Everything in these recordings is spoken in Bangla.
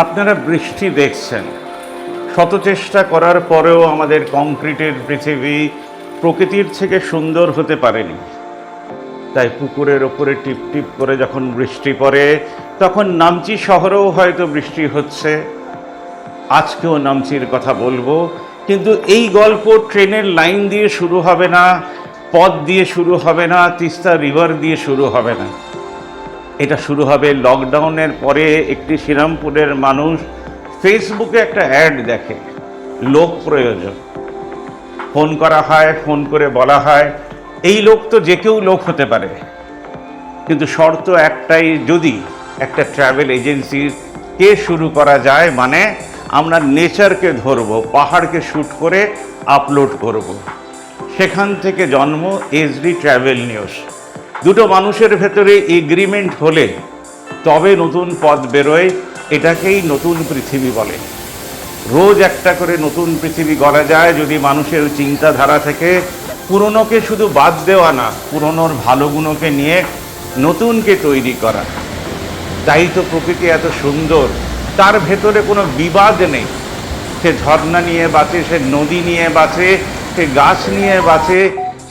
আপনারা বৃষ্টি দেখছেন। শত চেষ্টা করার পরেও আমাদের কংক্রিটের পৃথিবী প্রকৃতির থেকে সুন্দর হতে পারেনি। তাই পুকুরের ওপরে টিপ টিপ করে যখন বৃষ্টি পড়ে, তখন নামচি শহরেও হয়তো বৃষ্টি হচ্ছে। আজকেও নামচির কথা বলব, কিন্তু এই গল্প ট্রেনের লাইন দিয়ে শুরু হবে না, পথ দিয়ে শুরু হবে না, তিস্তা রিভার দিয়ে শুরু হবে না। এটা শুরু হবে লকডাউনের পরে একটি শ্রীরামপুরের মানুষ ফেসবুকে একটা অ্যাড দেখে, লোক প্রয়োজন। ফোন করা হয়, ফোন করে বলা হয়। এই লোক তো যে কেউ লোক হতে পারে। কিন্তু শর্ত একটাই, যদি একটা ট্রাভেল এজেন্সি কে শুরু করা যায় মানে আমরা নেচারকে ধরবো, পাহাড়কে শ্যুট করে আপলোড করব। সেখান থেকে জন্ম এসডি ট্রাভেল নিউজ। দুটো মানুষের ভেতরে এগ্রিমেন্ট হলে তবে নতুন পথ বেরোয়, এটাকেই নতুন পৃথিবী বলে। রোজ একটা করে নতুন পৃথিবী গড়া যায় যদি মানুষের চিন্তাধারা থেকে পুরনোকে শুধু বাদ দেওয়া না, পুরনোর ভালো গুণকে নিয়ে নতুনকে তৈরি করা। তাই তো প্রকৃতি এত সুন্দর, তার ভেতরে কোনো বিবাদ নেই। সে ঝর্ণা নিয়ে বাঁচে, সে নদী নিয়ে বাঁচে, সে গাছ নিয়ে বাঁচে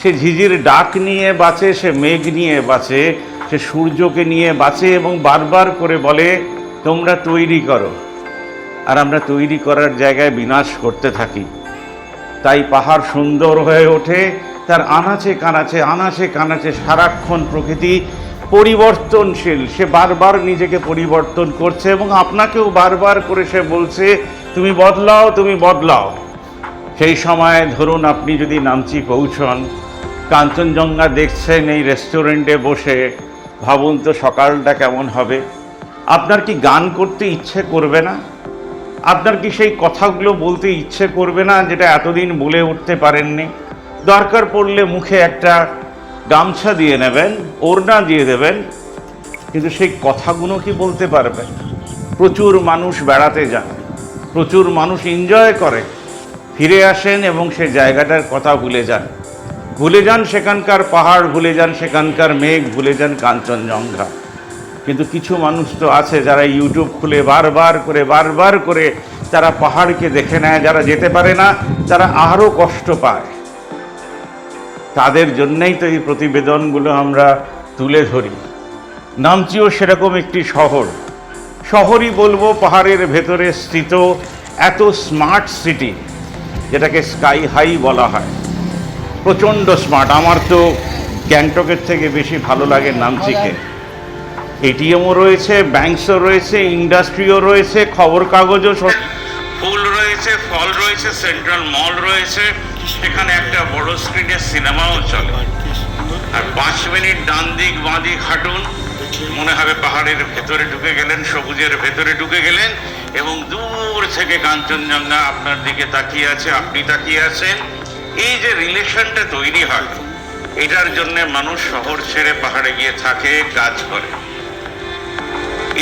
সে ঝিঝির ডাক নিয়ে বাঁচে, সে মেঘ নিয়ে বাঁচে, সে সূর্যকে নিয়ে বাঁচে এবং বারবার করে বলে, তোমরা তৈরি করো। আর আমরা তৈরি করার জায়গায় বিনাশ করতে থাকি। তাই পাহাড় সুন্দর হয়ে ওঠে, তার আনাচে কানাচে আনাচে কানাচে সারাক্ষণ প্রকৃতি পরিবর্তনশীল। সে বারবার নিজেকে পরিবর্তন করছে এবং আপনাকেও বারবার করে সে বলছে, তুমি বদলাও তুমি বদলাও। সেই সময় ধরুন আপনি যদি নামচি পৌঁছন কাঞ্চনজঙ্ঘা দেখছেন এই রেস্টুরেন্টে বসে, ভাবুন তো সকালটা কেমন হবে। আপনার কি গান করতে ইচ্ছে করবে না? আপনার কি সেই কথাগুলো বলতে ইচ্ছে করবে না যেটা এতদিন বলে উঠতে পারেননি? দরকার পড়লে মুখে একটা গামছা দিয়ে নেবেন, ওড়না দিয়ে দেবেন, কিন্তু সেই কথাগুলো কি বলতে পারবেন? প্রচুর মানুষ বেড়াতে যান, প্রচুর মানুষ এনজয় করে, ফিরে আসেন এবং সেই জায়গাটার কথা ভুলে যান। ভুলে যান সেখানকার পাহাড়, ভুলে যান সেখানকার মেঘ, ভুলে যান কাঞ্চনজঙ্ঘা। কিন্তু কিছু মানুষ তো আছে যারা ইউটিউব খুলে বারবার করে বারবার করে তারা পাহাড়কে দেখে নেয়, যারা যেতে পারে না, তারা আরও কষ্ট পায়। তাদের জন্যই তো এই প্রতিবেদনগুলো আমরা তুলে ধরি। নামচিও সেরকম একটি শহর। শহরই বলব পাহাড়ের ভেতরে স্থিত এত স্মার্ট সিটি, যেটাকে স্কাই হাই বলা হয়। প্রচণ্ড স্মার্ট আমার তো গ্যাংটকের থেকে বেশি ভালো লাগে নামচিকে। এটিএমও রয়েছে ব্যাংকসও রয়েছে ইন্ডাস্ট্রিও রয়েছে খবর কাগজও সব- ফুল রয়েছে ফল রয়েছে সেন্ট্রাল মল রয়েছে। সেখানে একটা বড় স্ক্রিনের সিনেমাও চলে। আর পাঁচ মিনিট ডান দিক বাঁ দিক হাঁটুন। মনে হবে পাহাড়ের ভেতরে ঢুকে গেলেন সবুজের ভেতরে ঢুকে গেলেন এবং দূর থেকে কাঞ্চনজঙ্ঘা আপনার দিকে তাকিয়ে আছে আপনি তাকিয়ে আছেন। এই যে রিলেশনটা তৈরি হয়, এটার জন্য মানুষ শহর ছেড়ে পাহাড়ে গিয়ে থাকে, কাজ করে।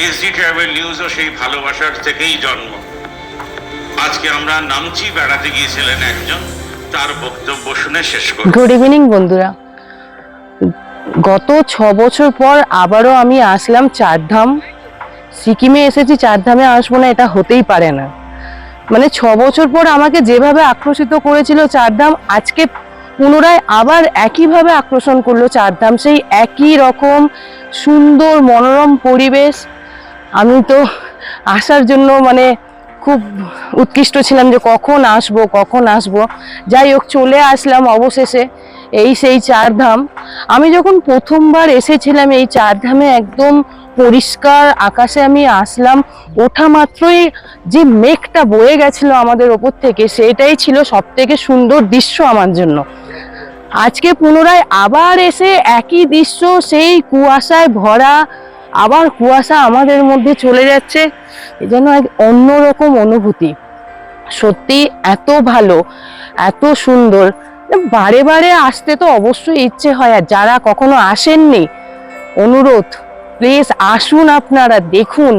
এসডি ট্রাভেল নিউজও সেই ভালোবাসার থেকেই জন্ম। আজকে আমরা নামচি বেড়াতে গিয়েছিলেন একজন, তার বক্তব্য শুনে শেষ করি। গুড ইভিনিং বন্ধুরা। গত ছ বছর পর আবারও আমি আসলাম চারধাম। সিকিমে এসেছি, চারধামে আসব না, এটা হতেই পারে না। মানে ছ বছর পর আমাকে যেভাবে আকর্ষিত করেছিল চারধাম, আজকে পুনরায় আবার একইভাবে আকর্ষণ করল চারধাম। সেই একই রকম সুন্দর মনোরম পরিবেশ। আমি তো আসার জন্য মানে খুব উৎকৃষ্ট ছিলাম যে কখন আসব, কখন আসব। যাই হোক, চলে আসলাম অবশেষে এই সেই চারধাম। আমি যখন প্রথমবার এসেছিলাম এই চারধামে একদম পরিষ্কার আকাশে আমি আসলাম, ওঠা মাত্রই যে মেঘটা বয়ে গেছিল আমাদের ওপর থেকে, সেটাই ছিল সব থেকে সুন্দর দৃশ্য আমার জন্য। আজকে পুনরায় আবার এসে একই দৃশ্য, সেই কুয়াশায় ভরা, আবার কুয়াশা আমাদের মধ্যে চলে যাচ্ছে এ যেন এক অন্যরকম অনুভূতি। সত্যি এত ভালো, এত সুন্দর। বারে বারে আসতে তো অবশ্যই ইচ্ছে হয়, আর যারা কখনো আসেননি, অনুরোধ। প্লিজ আসুন আপনারা দেখুন।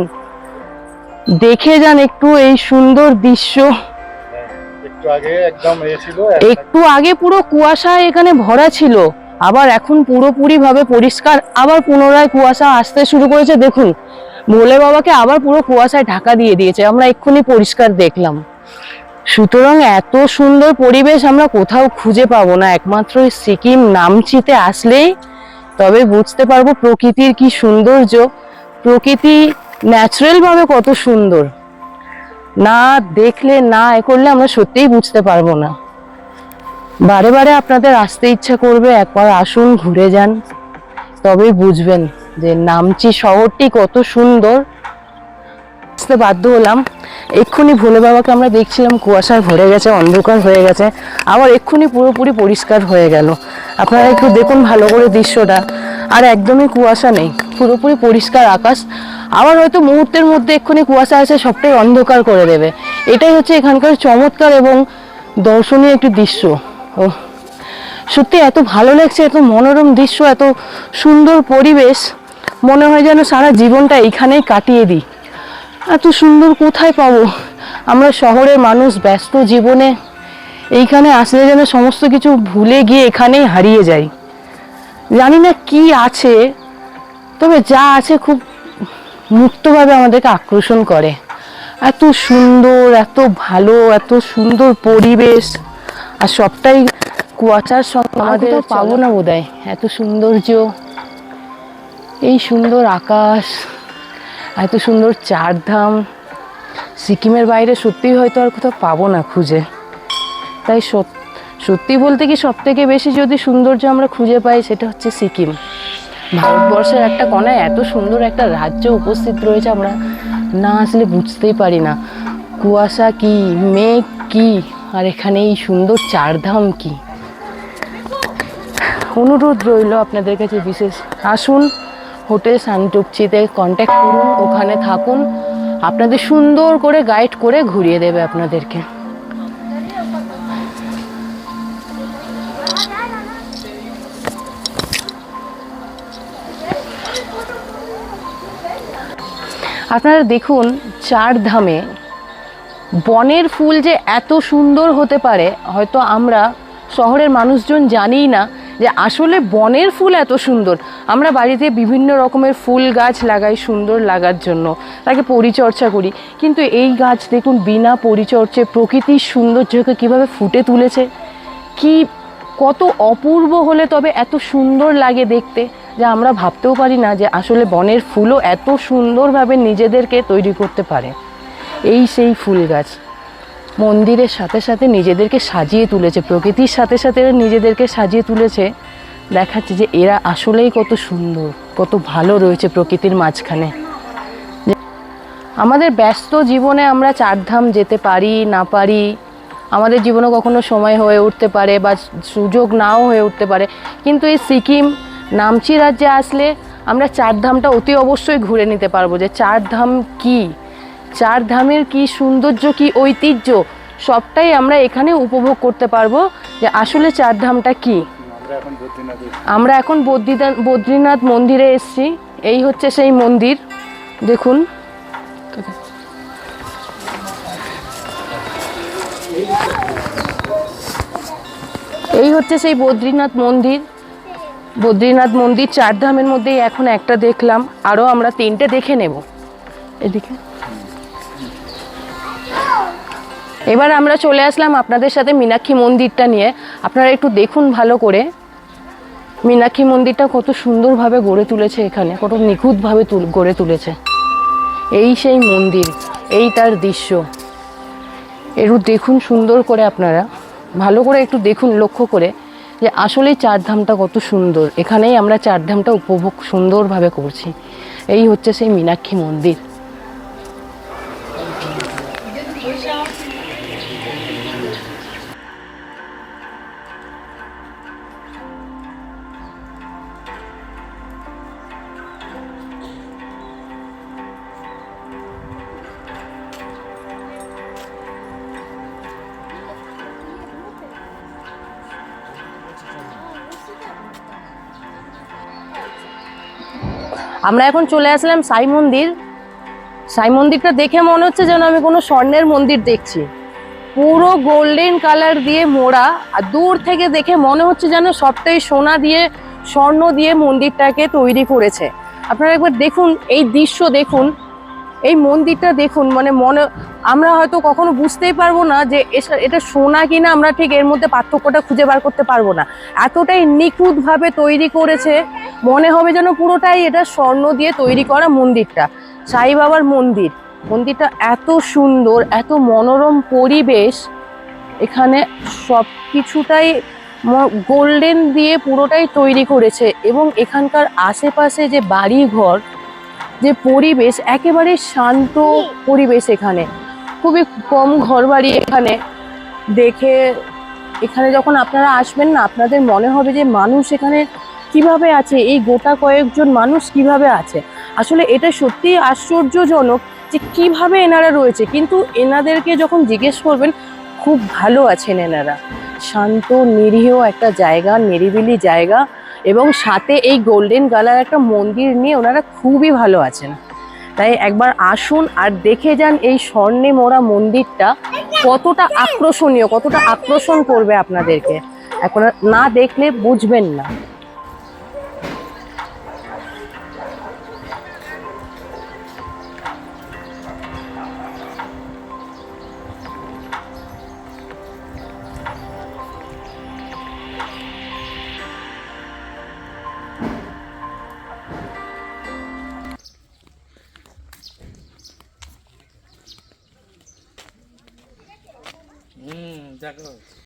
দেখে যান একটু এই সুন্দর দৃশ্য। একটু আগে পুরো কুয়াশায় এখানে ভরা ছিল। আবার এখন পুরোপুরি ভাবে পরিষ্কার আবার পুনরায় কুয়াশা আসতে শুরু করেছে। দেখুন ভোলে বাবাকে আবার পুরো কুয়াশায় ঢাকা দিয়ে দিয়েছে। আমরা এক্ষুনি পরিষ্কার দেখলাম। সুতরাং এত সুন্দর পরিবেশ আমরা কোথাও খুঁজে পাবো না। একমাত্র সিকিম নামচিতে আসলেই তবে বুঝতে পারব প্রকৃতির কি সৌন্দর্য। প্রকৃতি ন্যাচারালভাবে কত সুন্দর। না দেখলে, না এ করলে আমরা সত্যিই বুঝতে পারব না। বারে বারে আপনাদের আসতে ইচ্ছা করবে, একবার আসুন, ঘুরে যান। তবে বুঝবেন যে নামচি শহরটি কত সুন্দর। আসতে বাধ্য হলাম। এক্ষুনি ভোলে বাবাকে আমরা দেখছিলাম কুয়াশায় ভরে গেছে, অন্ধকার হয়ে গেছে। আবার এক্ষুনি পুরোপুরি পরিষ্কার হয়ে গেল। আপনারা একটু দেখুন ভালো করে দৃশ্যটা। আর একদমই কুয়াশা নেই, পুরোপুরি পরিষ্কার আকাশ। আবার হয়তো মুহূর্তের মধ্যে এক্ষুনি কুয়াশা এসে সবটাই অন্ধকার করে দেবে। এটাই হচ্ছে এখানকার চমৎকার এবং দর্শনীয় একটি দৃশ্য। ও সত্যি এত ভালো লাগছে, এত মনোরম দৃশ্য, এত সুন্দর পরিবেশ। মনে হয় যেন সারা জীবনটা এইখানেই কাটিয়ে দিই। এত সুন্দর কোথায় পাবো? আমরা শহরের মানুষ ব্যস্ত জীবনে। এইখানে আসলে যেন সমস্ত কিছু ভুলে গিয়ে এখানেই হারিয়ে যাই। জানি না কি আছে তবে যা আছে খুব মুক্তভাবে আমাদেরকে আকর্ষণ করে। এত সুন্দর এত ভালো এত সুন্দর পরিবেশ। আর সবটাই কুয়াশার সঙ্গে আমাদের পাবো না বোধহয়। এত সৌন্দর্য এই সুন্দর আকাশ। এত সুন্দর চারধাম সিকিমের বাইরে সত্যিই হয়তো আর কোথাও পাবো না খুঁজে। তাই সত- সত্যি বলতে কি সব থেকে বেশি যদি সৌন্দর্য আমরা খুঁজে পাই সেটা হচ্ছে সিকিম। ভারতবর্ষের একটা কোনায় এত সুন্দর একটা রাজ্য উপস্থিত রয়েছে আমরা না আসলে বুঝতেই পারি না। কুয়াশা কি, মেঘ কি, আর এখানে এই সুন্দর চারধাম কি? অনুরোধ রইল আপনাদের কাছে বিশেষ। আসুন হোটেল সানটুকচিতে কন্ট্যাক্ট করুন, ওখানে থাকুন। আপনাদের সুন্দর করে গাইড করে ঘুরিয়ে দেবে আপনাদেরকে। আপনারা দেখুন চার ধামে বনের ফুল যে এত সুন্দর হতে পারে, হয়তো আমরা শহরের মানুষজন জানিই না যে আসলে বনের ফুল এত সুন্দর। আমরা বাড়িতে বিভিন্ন রকমের ফুল গাছ লাগাই সুন্দর লাগার জন্য, তাকে পরিচর্যা করি। কিন্তু এই গাছ দেখুন বিনা পরিচর্যায় প্রকৃতির সৌন্দর্যকে কীভাবে ফুটে তুলেছে? কি, কত অপূর্ব হলে তবে এত সুন্দর লাগে দেখতে, যে আমরা ভাবতেও পারি না যে আসলে বনের ফুলও এত সুন্দরভাবে নিজেদেরকে তৈরি করতে পারে। এই সেই ফুল গাছ, মন্দিরের সাথে সাথে নিজেদেরকে সাজিয়ে তুলেছে, প্রকৃতির সাথে সাথে নিজেদেরকে সাজিয়ে তুলেছে। দেখাচ্ছে যে এরা আসলেই কত সুন্দর, কত ভালো রয়েছে প্রকৃতির মাঝখানে। আমাদের ব্যস্ত জীবনে আমরা চারধাম যেতে পারি, না পারি, আমাদের জীবনে কখনো সময় হয়ে উঠতে পারে বা সুযোগ নাও হয়ে উঠতে পারে। কিন্তু এই সিকিম, নামচি রাজ্যে আসলে আমরা চারধামটা অতি অবশ্যই ঘুরে নিতে পারব যে চারধাম কি? চার ধামের কি সৌন্দর্য, কি ঐতিহ্য? সবটাই আমরা এখানে উপভোগ করতে পারব যে আসলে চার ধামটা কি? আমরা এখন বদ্রীনাথে বদ্রীনাথ মন্দিরে এসেছি। এই হচ্ছে সেই মন্দির। দেখুন। এই হচ্ছে সেই বদ্রীনাথ মন্দির। বদ্রীনাথ মন্দির চার ধামের মধ্যেই এখন একটা দেখলাম। আরও আমরা তিনটে দেখে নেব। এদিকে। এবার আমরা চলে আসলাম আপনাদের সাথে মীনাক্ষী মন্দিরটা নিয়ে। আপনারা একটু দেখুন ভালো করে। মীনাক্ষী মন্দিরটা কত সুন্দরভাবে গড়ে তুলেছে এখানে, কত নিখুঁতভাবে তুল, গড়ে তুলেছে। এই সেই মন্দির, এই তার দৃশ্য। একটু দেখুন সুন্দর করে আপনারা। ভালো করে একটু দেখুন, লক্ষ্য করে যে আসলেই চারধামটা কত সুন্দর। এখানেই আমরা চারধামটা উপভোগ সুন্দরভাবে করছি। এই হচ্ছে সেই মীনাক্ষী মন্দির। আমরা এখন চলে আসলাম সাই মন্দির। সাই মন্দিরটা দেখে মনে হচ্ছে যেন আমি কোনো স্বর্ণের মন্দির দেখছি। পুরো গোল্ডেন কালার দিয়ে মোড়া, আর দূর থেকে দেখে মনে হচ্ছে যেন সবটাই সোনা দিয়ে, স্বর্ণ দিয়ে মন্দিরটাকে তৈরি করেছে। আপনারা একবার দেখুন, এই দৃশ্য দেখুন, এই মন্দিরটা দেখুন মানে মনে, আমরা হয়তো কখনো বুঝতেই পারব না যে এটা সোনা কিনা আমরা ঠিক এর মধ্যে পার্থক্যটা খুঁজে বার করতে পারব না। এতটাই নিখুঁতভাবে তৈরি করেছে মনে হবে যেন পুরোটাই এটা স্বর্ণ দিয়ে তৈরি করা মন্দিরটা, সাই বাবার মন্দির। মন্দিরটা এত সুন্দর, এত মনোরম পরিবেশ। এখানে সব কিছুটাই গোল্ডেন দিয়ে পুরোটাই তৈরি করেছে এবং এখানকার আশেপাশে যে বাড়ি ঘর যে পরিবেশ, একেবারে শান্ত পরিবেশ এখানে। খুবই কম ঘর বাড়ি এখানে। দেখে এখানে যখন আপনারা আসবেন না, আপনাদের মনে হবে যে মানুষ এখানে কীভাবে আছে? এই গোটা কয়েকজন মানুষ কীভাবে আছে? আসলে এটা সত্যিই আশ্চর্যজনক যে কীভাবে এনারা রয়েছে। কিন্তু এনাদেরকে যখন জিজ্ঞেস করবেন, খুব ভালো আছেন এনারা। শান্ত, নিরীহ একটা জায়গা, নিরিবিলি জায়গা এবং সাথে এই গোল্ডেন কালার একটা মন্দির নিয়ে ওনারা খুবই ভালো আছেন। তাই একবার আসুন আর দেখে যান এই স্বর্ণে মোড়া মন্দিরটা কতটা আকর্ষণীয়, কতটা আকর্ষণ করবে আপনাদেরকে। এখন না দেখলে বুঝবেন না। রাখো